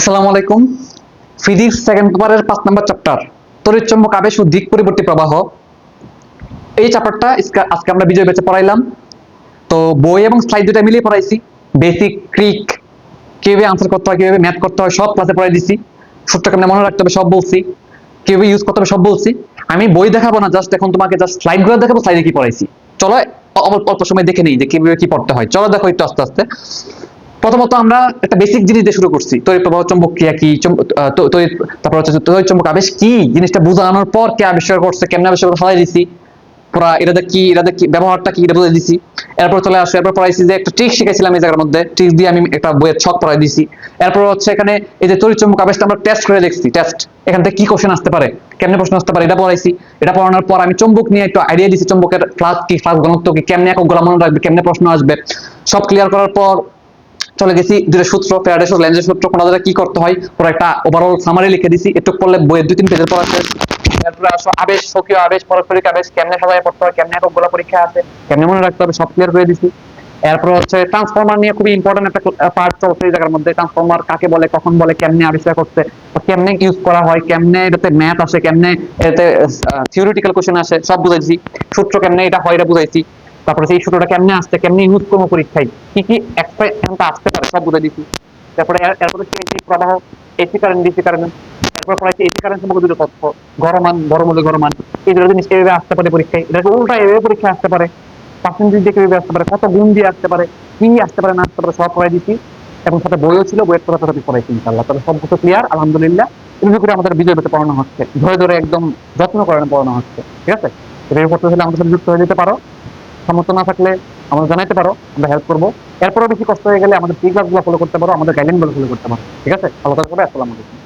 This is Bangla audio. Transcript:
আসসালামু আলাইকুম। ফিজিক্স সেকেন্ড পেপারের পাঁচ নাম্বার চ্যাপ্টার তড়িৎচুম্বক আবেশ ও দিক পরিবর্তী প্রবাহ। এই চ্যাপ্টারটা আজকে আমরা বিজয় বেচে পড়াইলাম। তো বই এবং স্লাইড দুটা মিলিয়ে পড়াইছি। বেসিক ক্রিক কীভাবে আনসার করতে হয়, কীভাবে ম্যাথ করতে হয়, সব ক্লাসে পড়াই দিছি। সূত্র কেমনে মনে রাখতে হবে, সব বলছি। কীভাবে ইউজ করতে হবে, সব বলছি। আমি বই দেখাবো না জাস্ট এখন তোমাকে জাস্ট স্লাইডগুলো দেখাবো স্লাইডে কি পড়াইছি। চলো অল্প সময় দেখে নিই যে কীভাবে কি পড়তে হয়। চলো দেখো একটু আস্তে আস্তে। প্রথমত আমরা একটা বেসিক জিনিস দিয়ে শুরু করছি। তড়িৎ প্রবাহ চুম্বক ক্রিয়া কি? তড়িৎ, তারপর হচ্ছে তড়িৎ চুম্বক আবেশ কি? জিনিসটা বোঝানোর পর কে আবিষ্কার করছে, কেমনে আবিষ্কার করে দিছি। পুরা এটাতে কি এটাতে কি, ব্যবহারটা কি, এটা বুঝে দিছি। এরপর চলে আসো, এরপর পড়াইছি যে একটা ট্রিক শিখেছিলাম এই জায়গার মধ্যে। ট্রিক দিয়ে আমি একটা বইয়ের ছক পড়াই দিছি। এরপর হচ্ছে এখানে এই যে তড়িৎ চুম্বক আবেশটা আমরা টেস্ট করে দেখছি টেস্ট এখান থেকে কি কোশ্চেন আসতে পারে, কেমনে প্রশ্ন আসতে পারে, এটা পড়াইছি। এটা পড়ানোর পর আমি চুম্বক নিয়ে একটু আইডিয়া দিছি চুম্বকের ক্লাস কি ক্লাস ঘনত্ব কি, কেমনে একক গোলা মনে রাখবে, কেমনে প্রশ্ন আসবে। সব ক্লিয়ার করার পর চলে গেছি দুটো সূত্র ফ্যারাডে সূত্র লেন্জের সূত্র কোনটা কি করতে হয় পুরো একটা ওভারঅল সামারি লিখে দিছি একটু পড়লে বইয়ের দুই তিন পেজের পড়া শেষ। এরপরে আসো আবেশ সক্রিয় আবেশ, পারস্পরিক আবেশ, কেমনে সাজায় পড়তে হয়, কেমনে একক পরীক্ষা আছে, কেমনে মনে রাখতে হবে, সব ক্লিয়ার করে দিছি। এরপর হচ্ছে ট্রান্সফরমার নিয়ে খুবই ইম্পর্টেন্ট একটা পার্ট চলছে এই জায়গার মধ্যে ট্রান্সফরমার কাকে বলে, কখন বলে, কেমনে আবিষ্কার করতে কেমনে ইউজ করা হয়, কেমনে এটাতে ম্যাথ আসে, কেমনে এতে থিওরিটিক্যাল কোশ্চেন আসে, সব বুঝাইছি। সূত্র কেমনে এটা হয়, এটা বুঝাইছি। তারপরে সেই সূত্রটা কেমনে আসছে, কেমনে ইউজ করব পরীক্ষায় কি কি এক্সপেরিমেন্ট আসতে পারে, সব বুঝে দিছি। তারপরে এর- এরপরে হচ্ছে এসি প্রবাহ এসি কারেন্ট ডিসি কারেন্ট এরপর পড়াইছে এসি কারেন্ট সম্পর্কে দুটো তথ্য গরমান মূল্য গরমান এই দুটো জিনিস কীভাবে আসতে পারে পরীক্ষায়? এটা উল্টা এভাবে পরীক্ষা আসতে পারে। পার্সেন্টেজ দিয়ে কীভাবে আসতে পারে? কত গুণ দিয়ে আসতে পারে? কি আসতে পারে না আসতে পারে? সব পড়াই দিছি। এবং সাথে বইও ছিল, বইয়ের কথা সাথে পড়াইছি ইনশাল্লাহ তবে সব কিছু ক্লিয়ার আলহামদুলিল্লাহ। এভাবে করে আমাদের বিজয় পেতে পড়ানো হচ্ছে। ধরে ধরে একদম যত্ন করে পড়ানো হচ্ছে। ঠিক আছে? এটা পড়তে হলে আমাদের সাথে যুক্ত হয়ে যেতে পারো। সমর্থ না থাকলে আমাদের জানাইতে পারো, আমরা হেল্প করব। এরপরও বেশি কষ্ট হয়ে গেলে আমাদের ফলো করতে পারো, আমাদের গাইডলাইনগুলো ফলো করতে পারো। ঠিক আছে? ভালো থাকবে আসসালামু আলাইকুম।